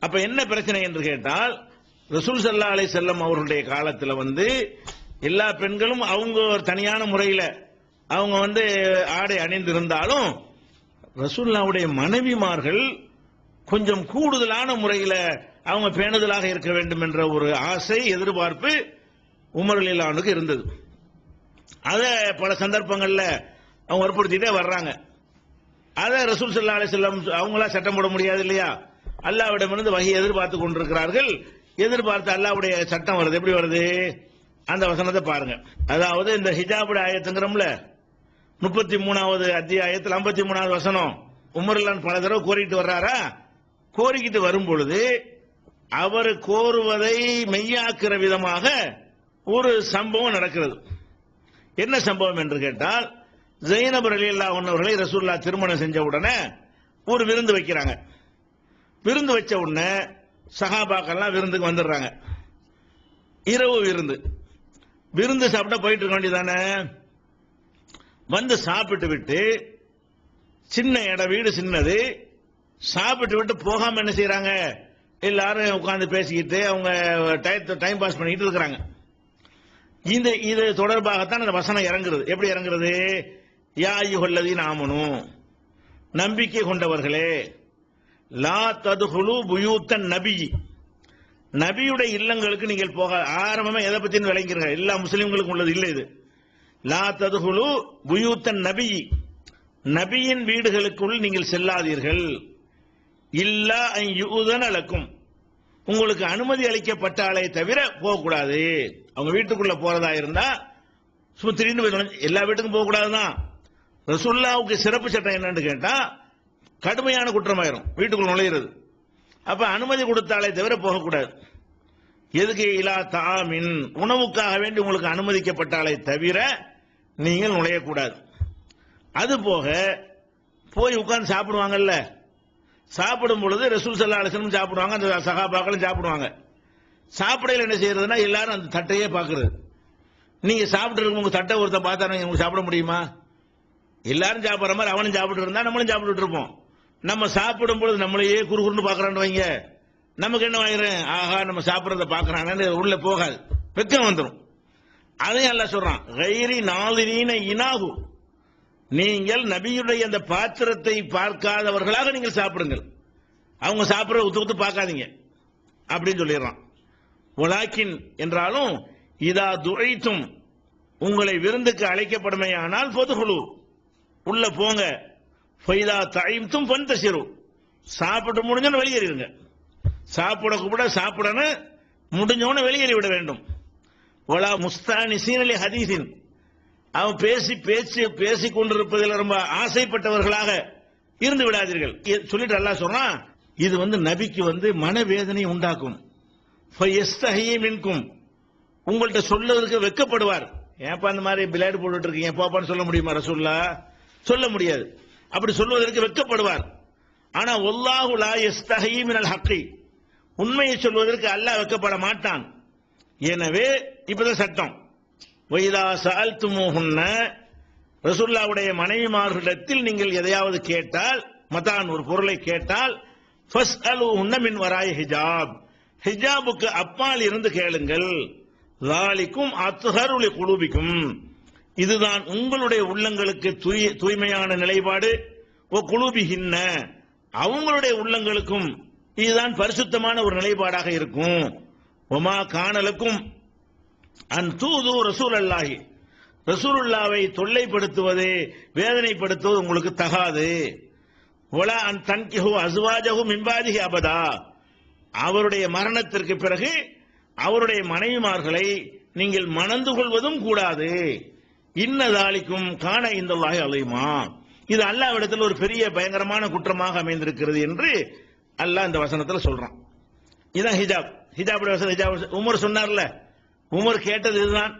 அப்ப என்ன பிரச்சனை என்று கேட்டால் ரசூல் சல்லா அலை செல்லம் அவர்களுடைய காலத்தில் வந்து எல்லா பெண்களும் அவங்க ஒரு தனியான முறையில் அவங்க வந்து ஆடை அணிந்திருந்தாலும் ரசூல்லாவுடைய மனைவிமார்கள் கொஞ்சம் கூடுதலான முறையில் அவங்க பேணுதலாக இருக்க வேண்டும் என்ற ஒரு ஆசை எதிர்பார்ப்பு உமர் அலிலானுக்கு இருந்தது. அதை பல சந்தர்ப்பங்களில் அவங்க வற்புறுத்திட்டே வர்றாங்க. அதை ரசூல் சல்லா அலி செல்லம் அவங்களா சட்டம் போட முடியாது இல்லையா? அல்லாவிடமிருந்து வகை எதிர்பார்த்து கொண்டிருக்கிறார்கள். எதிர்பார்த்து அல்லாவுடைய சட்டம் வருது. எப்படி வருது? அந்த வசனத்தை பாருங்க. அதாவது இந்த ஹிஜாபுடைய ஆயத்துங்கிறோம்ல முப்பத்தி மூணாவது அத்தியாயத்தில் ஐம்பத்தி மூணாவது வசனம். உமர்லான் பல தடவை கோரிட்டு வர்றாரா? கோரிக்கிட்டு வரும் பொழுது அவர் கோருவதை மெய்யாக்குற விதமாக ஒரு சம்பவம் நடக்கிறது. என்ன சம்பவம் என்று கேட்டால் ஜெயினபர் அலி அல்லா அவர்களை ரசூல்லா திருமணம் செஞ்ச உடனே ஒரு விருந்து வைக்கிறாங்க. விருந்து வச்ச உடனே சகாபாக்கெல்லாம் விருந்துக்கு வந்துடுறாங்க. இரவு விருந்து. விருந்து சாப்பிட்டா போயிட்டு இருக்க வேண்டியதானே? வந்து சாப்பிட்டு விட்டு சின்ன இடம் வீடு சின்னது சாப்பிட்டு விட்டு போகாம என்ன செய்யறாங்க எல்லாரும் உட்காந்து பேசிக்கிட்டு அவங்க டைம் பாஸ் பண்ணிக்கிட்டு இருக்கிறாங்க. இந்த இது தொடர்பாகத்தான் இந்த வசனம் இறங்குறது. எப்படி இறங்குறது? யா யுகல்லதி நாமனும் நம்பிக்கை கொண்டவர்களே லா ததுகுலு புயூத்தன் நபி நபியுடைய இல்லங்களுக்கு நீங்கள் போக ஆரம்பமா எதை பத்தின்னு விளங்கிறீங்க எல்லா முஸ்லிம்களுக்கும் உள்ளது இல்லை இது. லா ததுகுலு புயூத்தன் நபி நபியின் வீடுகளுக்குள் நீங்கள் செல்லாதீர்கள். இல்லா யூதன் அளக்கும் உங்களுக்கு அனுமதி அளிக்கப்பட்டாலே தவிர போகக்கூடாது. அவங்க வீட்டுக்குள்ள போறதா இருந்தா சும்மா எல்லா வீட்டுக்கும் போகக்கூடாதுதான். ரசுல்லாவுக்கு சிறப்பு சட்டம் என்னன்னு கேட்டா கடுமையான குற்றமாயிரும். வீட்டுக்குள் நுழையிறது. அப்ப அனுமதி கொடுத்தாலே தவிர போகக்கூடாது. எதுக்கு இலா தாமின்? உணவுக்காக வேண்டி உங்களுக்கு அனுமதிக்கப்பட்டாலே தவிர நீங்கள் நுழையக்கூடாது. அது போக போய் உட்கார்ந்து சாப்பிடுவாங்கல்ல. சாப்பிடும் பொழுது ரசூல் சல்லா அலிசனும் சாப்பிடுவாங்க அந்த சகாபாக்களும் சாப்பிடுவாங்க. சாப்பிடையில் என்ன செய்யறதுன்னா எல்லாரும் அந்த தட்டையே பார்க்கறது. நீங்க சாப்பிட்டு இருக்கும் உங்க தட்டை ஒருத்தன் பார்த்தா உங்களுக்கு சாப்பிட முடியுமா? எல்லாரும் சாப்பிட்ற மாதிரி அவனும் சாப்பிட்டு இருந்தா நம்மளும் சாப்பிட்டுட்டு இருப்போம். நம்ம சாப்பிடும் பொழுது நம்மளையே குறுகுறுன்னு பாக்குறான்னு வைங்க. நமக்கு என்ன ஆயிரும் ஆஹா நம்ம சாப்பிட்றத பாக்குறாங்கன்னு உள்ள போகாது. வெக்கம் வந்துடும் அதையும் எல்லாம் சொல்றான் கைரி நாளினீன இனாகு. நீங்கள் நபியுடைய அந்த பாத்திரத்தை பார்க்காதவர்களாக நீங்கள் சாப்பிடுங்கள். அவங்க சாப்பிடுற உத்து ஒத்து பார்க்காதீங்க. அப்படின்னு சொல்லிடுறான். உலாக்கின் என்றாலும் இதா துழைத்தும் உங்களை விருந்துக்கு அழைக்கப்படுமையானால் பொதுகுழு உள்ள போங்க. ஃபைதா தாய்த்தும் பந்த சிறு சாப்பிட்டு முடிஞ்சோன்னு வெளியேறிடுங்க. சாப்பிட கூட சாப்பிடணும் முடிஞ்சோன்னு வெளியேறி விட வேண்டும். ஒலா முஸ்தானி சீனலி ஹதீசின் அவன் பேசி பேச்சு பேசிக் கொண்டிருப்பதில் ரொம்ப ஆசைப்பட்டவர்களாக இருந்து விடாதீர்கள். சொல்லிட்டு அல்லா சொல்றான் இது வந்து நபிக்கு வந்து மனவேதனை உண்டாக்கும். மின்கும். உங்கள்கிட்ட சொல்லுவதற்கு வெக்கப்படுவார். ஏப்பா அந்த மாதிரி பிளேடு போட்டுட்டு இருக்கீங்க? பாப்பான்னு சொல்ல முடியுமா ரசூல்லா சொல்ல முடியாது. அப்படி சொல்வதற்கு வெக்கப்படுவார் ஆனா ஒல்லாஹு லா யஸ்தஹீ மினல் ஹக்கி. உண்மையை சொல்வதற்கு அல்லாஹ் வெக்கப்பட மாட்டான். எனவே இப்பதான் சட்டம். வைதா சால்துமோகுன்ன ரசூல்லாவுடைய மனைவிமார்களிடத்தில் நீங்கள் எதையாவது கேட்டால் மதான் ஒரு பொருளை கேட்டால் ஃபஸ் மின் வராய் ஹிஜாப். ஹிஜாபுக்கு அப்பால் இருந்து கேளுங்கள். லாலிக்கும் அத்துஹருளி குழுபிக்கும் இதுதான் உங்களுடைய உள்ளங்களுக்கு தூய்மையான நிலைப்பாடு. ஓ குழுபிகின்ன அவங்களுடைய உள்ளங்களுக்கும் இதுதான் பரிசுத்தமான ஒரு நிலைப்பாடாக இருக்கும். ஒமா காணலுக்கும். அன் தூது ரசூல் அல்லாஹி ரசூலுல்லாவை தொல்லைப்படுத்துவது வேதனைப்படுத்துவது உங்களுக்கு தகாது. ஒலா அன் தன்கிஹு அசுவாஜகு மின்பாதிகி அபதா. அவருடைய மரணத்திற்கு பிறகு அவருடைய மனைவிமார்களை நீங்கள் மணந்து கொள்வதும் கூடாது. இன்னதாலிக்கும் காண இந்த அலையுமா இது அல்லாவிடத்தில் ஒரு பெரிய பயங்கரமான குற்றமாக அமைந்திருக்கிறது என்று அல்லாஹ் இந்த வசனத்தில் சொல்றான். இதுதான் ஹிஜாப். ஹிஜாப் வசனம் ஹிஜாப் உமர் சொன்னார்ல உமர் கேட்டது இதுதான்.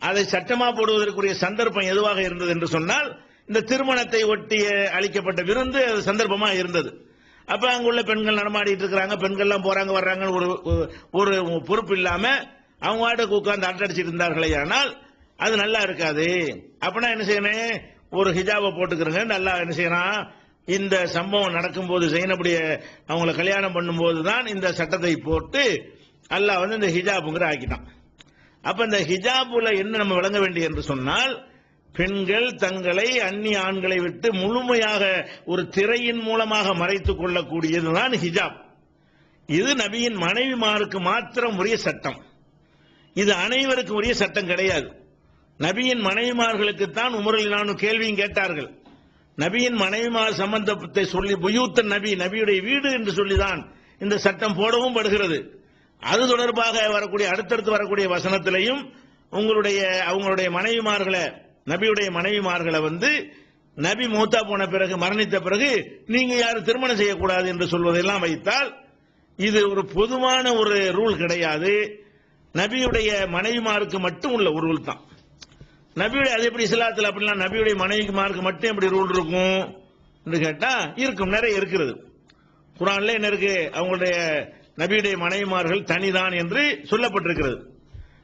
அதை சட்டமா போடுவதற்குரிய சந்தர்ப்பம் எதுவாக இருந்தது என்று சொன்னால் இந்த திருமணத்தை ஒட்டிய அளிக்கப்பட்ட விருந்து அது சந்தர்ப்பமாக இருந்தது. அப்ப அங்குள்ள பெண்கள் நடமாடிட்டு இருக்கிறாங்க பெண்கள்லாம் போறாங்க வர்றாங்கன்னு ஒரு ஒரு பொறுப்பு இல்லாம அவங்க வாட்டுக்கு உட்கார்ந்து அட்டடிச்சிட்டு இருந்தார்களே ஆனால் அது நல்லா இருக்காது. அப்படின்னா என்ன செய்யணும்? ஒரு ஹிஜாபை போட்டுக்கிறங்க. நல்லா என்ன செய்யறான்? இந்த சம்பவம் நடக்கும்போது ஜெயினபுடைய அவங்கள கல்யாணம் பண்ணும்போது தான் இந்த சட்டத்தை போட்டு அல்லாஹ் வந்து இந்த ஹிஜாபுங்கிற ஆக்கிட்டான். அப்ப இந்த ஹிஜாபுல என்ன நம்ம விளங்க வேண்டிய என்று சொன்னால் பெண்கள் தங்களை அந்நிய ஆண்களை விட்டு முழுமையாக ஒரு திரையின் மூலமாக மறைத்துக் கொள்ளக்கூடியதுதான் ஹிஜாப். இது நபியின் மனைவிமாருக்கு மாத்திரம் உரிய சட்டம். இது அனைவருக்கும் உரிய சட்டம் கிடையாது. நபியின் மனைவிமார்களுக்கு தான் உமரில் கேள்வியும் கேட்டார்கள். நபியின் மனைவிமார் சம்பந்தத்தை சொல்லி புயூத்த நபி நபியுடைய வீடு என்று சொல்லிதான் இந்த சட்டம் போடவும் படுகிறது. அது தொடர்பாக வரக்கூடிய அடுத்தடுத்து வரக்கூடிய வசனத்திலையும் உங்களுடைய அவங்களுடைய மனைவிமார்களை நபியுடைய மனைவிமார்களை வந்து நபி மூத்தா போன பிறகு மரணித்த பிறகு நீங்க யாரும் திருமணம் செய்யக்கூடாது என்று சொல்வதெல்லாம் வைத்தால் இது ஒரு பொதுவான ஒரு ரூல் கிடையாது. நபியுடைய மனைவிமாருக்கு மட்டும் உள்ள ஒரு ரூல் தான். நபியுடைய அது எப்படி இஸ்லாத்தில் அப்படிலாம் நபியுடைய மனைவிக்குமாருக்கு மட்டும் எப்படி ரூல் இருக்கும் என்று கேட்டா இருக்கும். நிறைய இருக்கிறது. குரான்ல என்ன இருக்கு? அவங்களுடைய நபியுடைய மனைவிமார்கள் தனிதான் என்று சொல்லப்பட்டிருக்கிறது.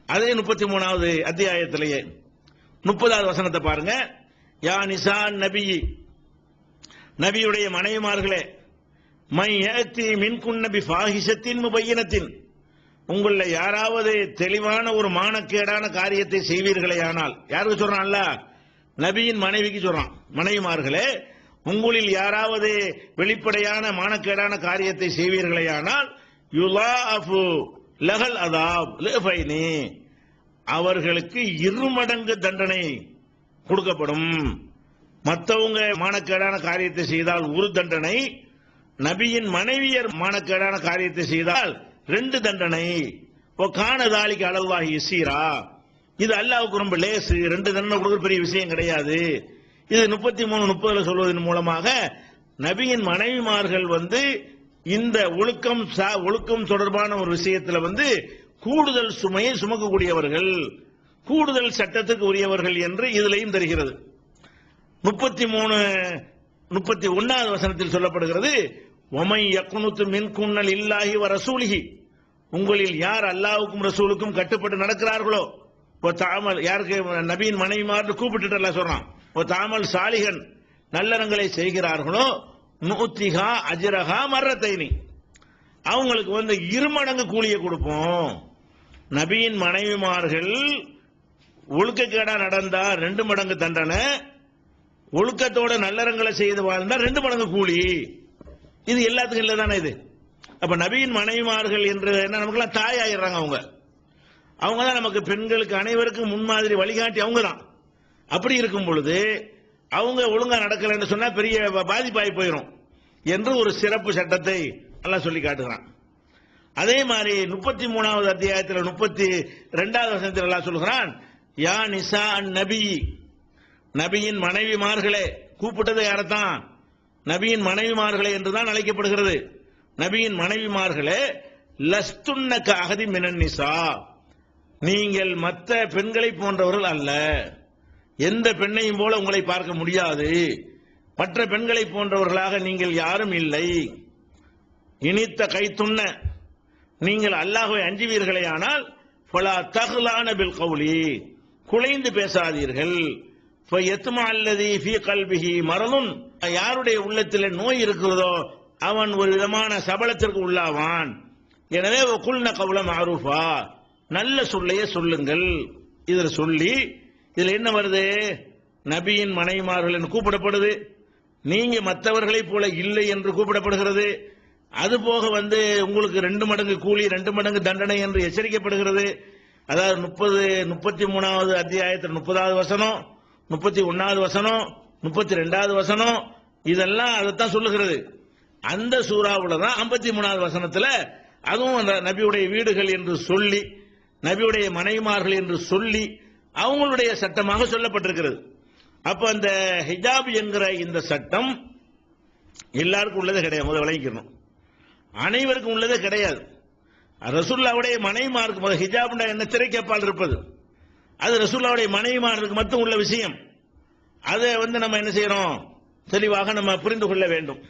அதே முப்பத்தி மூணாவது அத்தியாயத்திலேயே முப்பதாவது வசனத்தை பாருங்க. யா நிசான் நபி நபியுடைய மனைவிமார்களே மை ஏத்தி மின்குன்னபி ஃபாஹிஷத்தின் முபையினத்தின். உங்கள யாராவது தெளிவான ஒரு மானக்கேடான காரியத்தை செய்வீர்களே ஆனால் யாருக்கு சொல்றான்ல? நபியின் மனைவிக்கு சொல்றான். மனைவிமார்களே உங்களில் யாராவது வெளிப்படையான மானக்கேடான காரியத்தை செய்வீர்களே ஆனால் யுலாஃபு லஹல் அதாப் லிஃபைனி அவர்களுக்கு இருமடங்கு தண்டனை கொடுக்கப்படும். மற்றவங்க மானக்கேடான காரியத்தை செய்தால் ஒரு தண்டனை நபியின் மனைவியர் மானக்கேடான காரியத்தை செய்தால் ரெண்டு தண்டனை. ஓ காணதாலிக்கு அளவாகி இசீரா? இது அல்லாவுக்கு ரொம்ப லேசு. ரெண்டு தண்டனை கொடுக்குற பெரிய விஷயம் கிடையாது. இது முப்பத்தி மூணு முப்பதுல சொல்வதன் மூலமாக நபியின் மனைவிமார்கள் வந்து இந்த ஒழுக்கம் சா- ஒழுக்கம் தொடர்பான ஒரு விஷயத்துல வந்து கூடுதல் சுமையை சுமக்கக்கூடியவர்கள். கூடுதல் சட்டத்துக்கு உரியவர்கள் என்று இதுலையும் தெரிகிறது. முப்பத்தி மூணு முப்பத்தி ஒன்னாவது வசனத்தில் சொல்லப்படுகிறது ஒமை யக்குனுத்து மின் குன்னல் இல்லாகி வர ரசூலிஹி. உங்களில் யார் அல்லாவுக்கும் ரசூலுக்கும் கட்டுப்பட்டு நடக்கிறார்களோ ஓ தாமல் யாருக்கு? நபியின் மனைவிமார்னு கூப்பிட்டுட்டு எல்லாம் சொல்றான் ஓ தாமல் சாலிகன் நல்லறங்களை செய்கிறார்களோ நூத்திகா அஜரகா மர்ரத்தைனி. அவங்களுக்கு வந்து இருமடங்கு கூலியை கொடுப்போம். நபியின் மனைவிமார்கள் ஒழுக்கக்கேடா நடந்தா ரெண்டு மடங்கு தண்டனை ஒழுக்கத்தோட நல்லறங்களை செய்து வாழ்ந்தா ரெண்டு மடங்கு கூலி. இது எல்லாத்துக்கும் இல்லை தானே இது? அப்ப நபியின் மனைவிமார்கள் என்று என்ன நமக்குலாம் தாய் ஆயிடுறாங்க அவங்க. அவங்க தான் நமக்கு பெண்களுக்கு அனைவருக்கும் முன்மாதிரி வழிகாட்டி அவங்க தான் அப்படி இருக்கும் பொழுது அவங்க ஒழுங்கா நடக்கலைன்னு சொன்னா பெரிய பாதிப்பாகி போயிடும் என்று ஒரு சிறப்பு சட்டத்தை எல்லாம் சொல்லி காட்டுகிறான். அதே மாதிரி முப்பத்தி மூணாவது அத்தியாயத்தில் முப்பத்தி ரெண்டாவது வசனத்தில் எல்லாம் சொல்கிறான் யா நிசா நபி. நபியின் மனைவிமார்களே கூப்பிட்டது யாரத்தான்? நபியின் மனைவிமார்களே என்றுதான் அழைக்கப்படுகிறது. நபியின் மனைவிமார்களே லஸ்துன்னக அகதி மினன்னிசா. நீங்கள் மற்ற பெண்களை போன்றவர்கள் அல்ல. எந்த பெண்ணையும் போல உங்களை பார்க்க முடியாது. மற்ற பெண்களை போன்றவர்களாக நீங்கள் யாரும் இல்லை. இனித்த கைத்துண்ண நீங்கள் அல்லாஹ்வை அஞ்சுவீர்களே ஆனால் பலா தகுலான பில் கவுலி குலைந்து பேசாதீர்கள். எத்துமா அல்லது ஃபி கல்பிஹி மரலும் யாருடைய உள்ளத்தில் நோய் இருக்கிறதோ அவன் ஒரு விதமான சபலத்திற்கு உள்ளாவான். எனவே குல்ன கவுல மாரூஃபா. நல்ல சொல்லையே சொல்லுங்கள். இதில் சொல்லி இதில் என்ன வருது? நபியின் மனைவிமார்கள் என்று கூப்பிடப்படுது. நீங்க மற்றவர்களைப் போல இல்லை என்று கூப்பிடப்படுகிறது. அது போக வந்து உங்களுக்கு ரெண்டு மடங்கு கூலி ரெண்டு மடங்கு தண்டனை என்று எச்சரிக்கப்படுகிறது. அதாவது முப்பது முப்பத்தி மூணாவது அத்தியாயத்தில் முப்பதாவது வசனம் முப்பத்தி ஒன்னாவது வசனம் முப்பத்தி ரெண்டாவது வசனம் இதெல்லாம் அதைத்தான் சொல்லுகிறது. அந்த சூறாவில் தான் ஐம்பத்தி மூணாவது வசனத்தில் அதுவும் அந்த நபியுடைய வீடுகள் என்று சொல்லி நபியுடைய மனைவிமார்கள் என்று சொல்லி அவங்களுடைய சட்டமாக சொல்லப்பட்டிருக்கிறது. அப்ப அந்த ஹிஜாப் என்கிற இந்த சட்டம் எல்லாருக்கும் உள்ளது கிடையாது. முதல் விளங்கிக்கணும். அனைவருக்கும் உள்ளதே கிடையாது. ரசூல்லாவுடைய மனைவிமாருக்கு முதல் ஹிஜாப்னா என்ன திரைக்கப்பால் இருப்பது? அது ரசூல்லாவுடைய மனைவிமாருக்கு மட்டும் உள்ள விஷயம். அதை வந்து நம்ம என்ன செய்யறோம்? தெளிவாக நம்ம புரிந்து கொள்ள வேண்டும்.